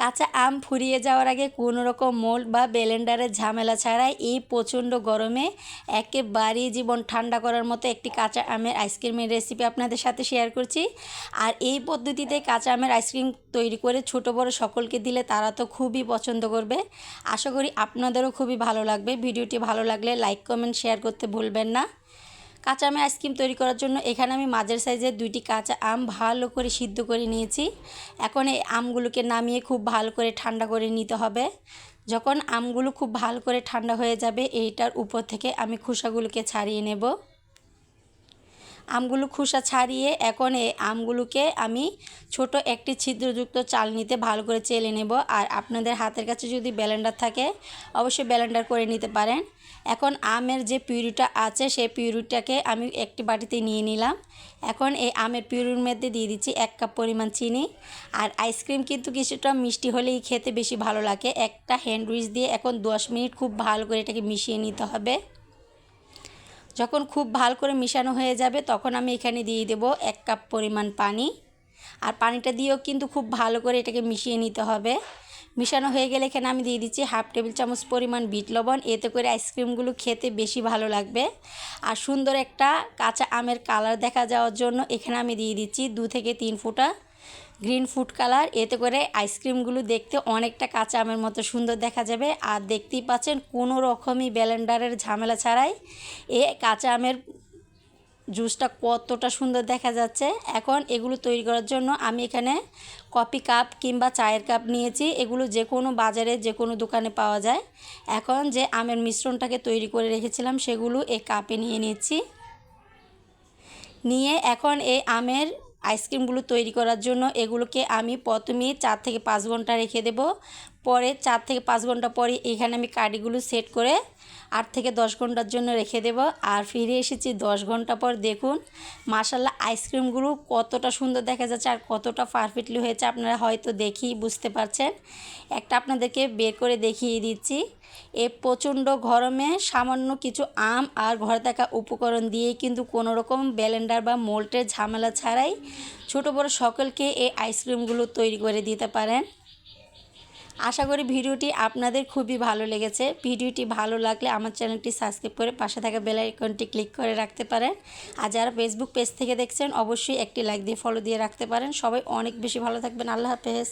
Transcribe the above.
কাঁচা আম ফুরিয়ে যাওয়ার আগে কোনো রকম মোল্ড বা ব্লেন্ডারের ঝামেলা ছাড়াই এই প্রচণ্ড গরমে একেবারেই জীবন ঠান্ডা করার মতো একটি কাঁচা আমের আইসক্রিমের রেসিপি আপনাদের সাথে শেয়ার করছি। আর এই পদ্ধতিতে কাঁচা আমের আইসক্রিম তৈরি করে ছোট বড় সকলকে দিলে তারা তো খুবই পছন্দ করবে। আশা করি আপনাদেরও খুবই ভালো লাগবে। ভিডিওটি ভালো লাগলে লাইক কমেন্ট শেয়ার করতে ভুলবেন না। কাঁচা আমের আইসক্রিম তৈরি করার জন্য এখানে আমি মাঝের সাইজের দুইটি কাঁচা আম ভালো করে সিদ্ধ করে নিয়েছি। এখন এই আমগুলোকে নামিয়ে খুব ভালো করে ঠান্ডা করে নিতে হবে। যখন আমগুলো খুব ভালো করে ঠান্ডা হয়ে যাবে, এইটার উপর থেকে আমি খোসাগুলোকে ছাড়িয়ে নেব। আমগুলো খোসা ছাড়িয়ে এখন এই আমগুলোকে আমি ছোট একটি ছিদ্রযুক্ত চালনিতে ভালো করে চেলে নেব। আর আপনাদের হাতের কাছে যদি ব্যালেন্ডার থাকে, অবশ্যই ব্যালেন্ডার করে নিতে পারেন। এখন আমের যে পিউরিটা আছে, সেই পিউরিটাকে আমি একটি বাটিতে নিয়ে নিলাম। এখন এই আমের পিউরির মধ্যে দিয়ে দিচ্ছি এক কাপ পরিমাণ চিনি। আর আইসক্রিম কিন্তু কিছুটা মিষ্টি হলেই খেতে বেশি ভালো লাগে। একটা হ্যান্ডউইচ দিয়ে এখন দশ মিনিট খুব ভালো করে এটাকে মিশিয়ে নিতে হবে। যখন খুব ভালো করে মিশানো হয়ে যাবে, তখন আমি এখানে দিয়ে দেব এক কাপ পরিমাণ পানি। আর পানিটা দিয়েও কিন্তু খুব ভালো করে এটাকে মিশিয়ে নিতে হবে। মিশানো হয়ে গেলে এখানে আমি দিয়ে দিচ্ছি হাফ টেবিল চামচ পরিমাণ বিট লবণ। এতে করে আইসক্রিমগুলো খেতে বেশি ভালো লাগবে। আর সুন্দর একটা কাঁচা আমের কালার দেখা যাওয়ার জন্য এখানে আমি দিয়ে দিচ্ছি দু থেকে তিন ফুটা গ্রিন ফুড কালার এতে করে আইসক্রিমগুলো দেখতে অনেকটা কাঁচা আমের মতো সুন্দর দেখা যাবে। আর দেখতেই পাচ্ছেন কোনো রকমই ব্যালেন্ডারের ঝামেলা ছাড়াই এ কাঁচা আমের জুসটা কতটা সুন্দর দেখা যাচ্ছে। এখন এগুলো তৈরি করার জন্য আমি এখানে কফি কাপ কিংবা চায়ের কাপ নিয়েছি। এগুলো যে কোনো বাজারে, যে কোনো দোকানে পাওয়া যায়। এখন যে আমের মিশ্রণটাকে তৈরি করে রেখেছিলাম, সেগুলো এই কাপে নিয়ে নিচ্ছি। নিয়ে এখন এই আমের আইসক্রিমগুলো তৈরি করার জন্য এগুলোকে আমি প্রথমে চার থেকে পাঁচ ঘণ্টা রেখে দেব। পরে চার থেকে পাঁচ ঘণ্টা পরে এখানে আমি কাডিগুলো সেট করে আট থেকে দশ ঘণ্টার জন্য রেখে দেব। আর ফিরে এসেছি দশ ঘণ্টা পর দেখুন মাসাল্লাহ আইসক্রিমগুলো কতটা সুন্দর দেখা যাচ্ছে আর কতটা পারফেক্টলি হয়েছে আপনারা হয়তো দেখেই বুঝতে পারছেন। একটা আপনাদেরকে বের করে দেখিয়ে দিচ্ছি। এ প্রচণ্ড গরমে সামান্য কিছু আম আর ঘরে থাকা উপকরণ দিয়ে কিন্তু কোনো রকম ব্যালেন্ডার বা মোল্টের ঝামেলা ছাড়াই ছোট বড় সকলকে এই আইসক্রিমগুলো তৈরি করে দিতে পারেন। আশা করি ভিডিওটি আপনাদের খুবই ভালো লেগেছে। ভিডিওটি ভালো লাগলে আমার চ্যানেলটি সাবস্ক্রাইব করে পাশে থাকা বেল আইকনটি ক্লিক করে রাখতে পারেন। আর যারা ফেসবুক পেজ থেকে দেখছেন, অবশ্যই একটি লাইক দিয়ে ফলো দিয়ে রাখতে পারেন। সবাই অনেক বেশি ভালো থাকবেন। আল্লাহ হাফেজ।